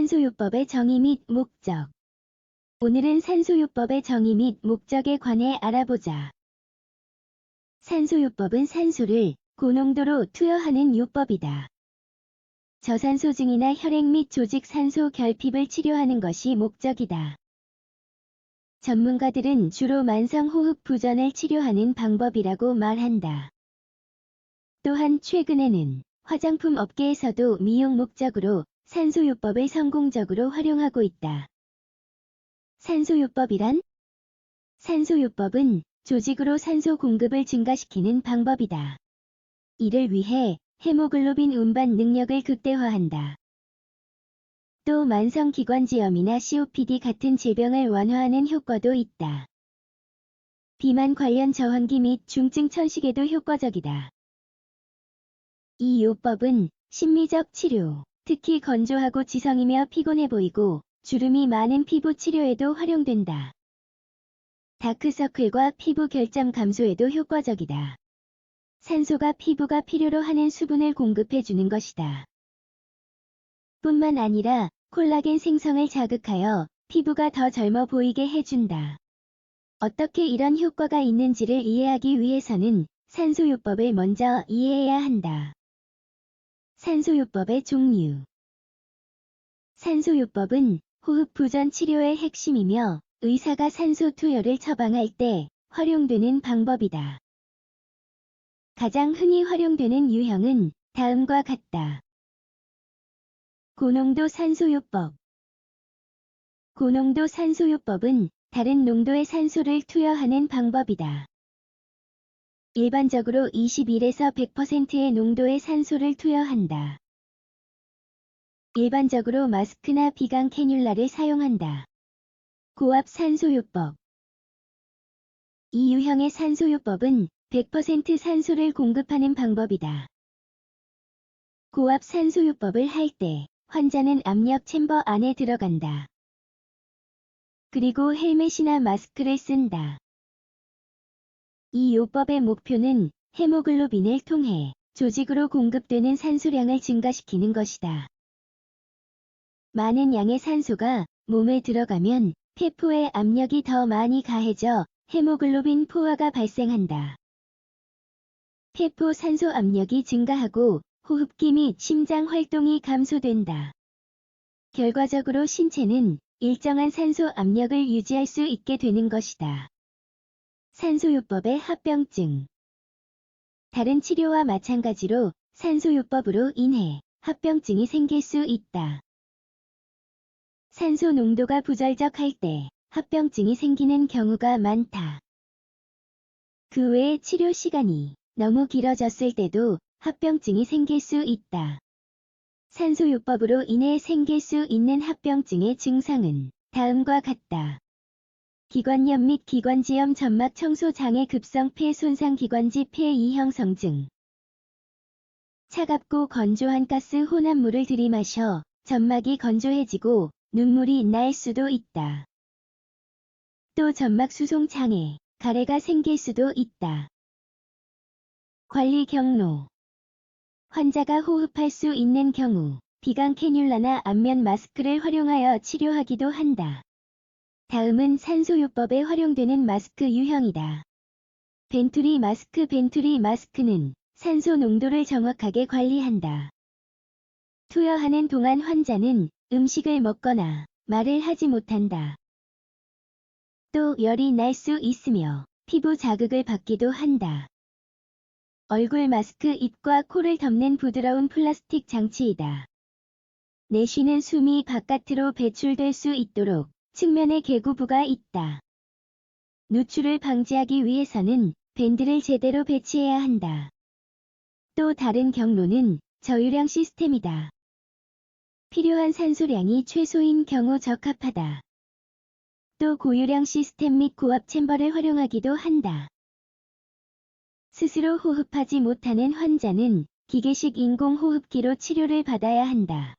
산소요법의 정의 및 목적. 오늘은 산소요법의 정의 및 목적에 관해 알아보자. 산소요법은 산소를 고농도로 투여하는 요법이다. 저산소증이나 혈액 및 조직 산소 결핍을 치료하는 것이 목적이다. 전문가들은 주로 만성호흡 부전을 치료하는 방법이라고 말한다. 또한 최근에는 화장품 업계에서도 미용 목적으로 산소요법을 성공적으로 활용하고 있다. 산소요법이란? 산소요법은 조직으로 산소 공급을 증가시키는 방법이다. 이를 위해 헤모글로빈 운반 능력을 극대화한다. 또 만성기관지염이나 COPD 같은 질병을 완화하는 효과도 있다. 비만 관련 저환기 및 중증 천식에도 효과적이다. 이 요법은 심미적 치료, 특히 건조하고 지성이며 피곤해 보이고 주름이 많은 피부 치료에도 활용된다. 다크서클과 피부 결점 감소에도 효과적이다. 산소가 피부가 필요로 하는 수분을 공급해 주는 것이다. 뿐만 아니라 콜라겐 생성을 자극하여 피부가 더 젊어 보이게 해준다. 어떻게 이런 효과가 있는지를 이해하기 위해서는 산소요법을 먼저 이해해야 한다. 산소요법의 종류 산소요법은 호흡 부전 치료의 핵심이며 의사가 산소 투여를 처방할 때 활용되는 방법이다. 가장 흔히 활용되는 유형은 다음과 같다. 고농도 산소요법 고농도 산소요법은 다른 농도의 산소를 투여하는 방법이다. 일반적으로 21에서 100%의 농도의 산소를 투여한다. 일반적으로 마스크나 비강 캐뉼라를 사용한다. 고압 산소요법 이 유형의 산소요법은 100% 산소를 공급하는 방법이다. 고압 산소요법을 할 때 환자는 압력 챔버 안에 들어간다. 그리고 헬멧이나 마스크를 쓴다. 이 요법의 목표는 헤모글로빈을 통해 조직으로 공급되는 산소량을 증가시키는 것이다. 많은 양의 산소가 몸에 들어가면 폐포의 압력이 더 많이 가해져 헤모글로빈 포화가 발생한다. 폐포 산소 압력이 증가하고 호흡기 및 심장 활동이 감소된다. 결과적으로 신체는 일정한 산소 압력을 유지할 수 있게 되는 것이다. 산소요법의 합병증 다른 치료와 마찬가지로 산소요법으로 인해 합병증이 생길 수 있다. 산소 농도가 부절적할 때 합병증이 생기는 경우가 많다. 그 외에 치료 시간이 너무 길어졌을 때도 합병증이 생길 수 있다. 산소요법으로 인해 생길 수 있는 합병증의 증상은 다음과 같다. 기관염 및 기관지염 점막 청소 장애 급성 폐 손상 기관지 폐 이형 성증 차갑고 건조한 가스 혼합물을 들이마셔 점막이 건조해지고 눈물이 날 수도 있다. 또 점막 수송 장애, 가래가 생길 수도 있다. 관리 경로 환자가 호흡할 수 있는 경우 비강 캐뉼라나 안면 마스크를 활용하여 치료하기도 한다. 다음은 산소요법에 활용되는 마스크 유형이다. 벤투리 마스크 벤투리 마스크는 산소 농도를 정확하게 관리한다. 투여하는 동안 환자는 음식을 먹거나 말을 하지 못한다. 또 열이 날 수 있으며 피부 자극을 받기도 한다. 얼굴 마스크 입과 코를 덮는 부드러운 플라스틱 장치이다. 내쉬는 숨이 바깥으로 배출될 수 있도록 측면에 개구부가 있다. 누출을 방지하기 위해서는 밴드를 제대로 배치해야 한다. 또 다른 경로는 저유량 시스템이다. 필요한 산소량이 최소인 경우 적합하다. 또 고유량 시스템 및 고압 챔버를 활용하기도 한다. 스스로 호흡하지 못하는 환자는 기계식 인공호흡기로 치료를 받아야 한다.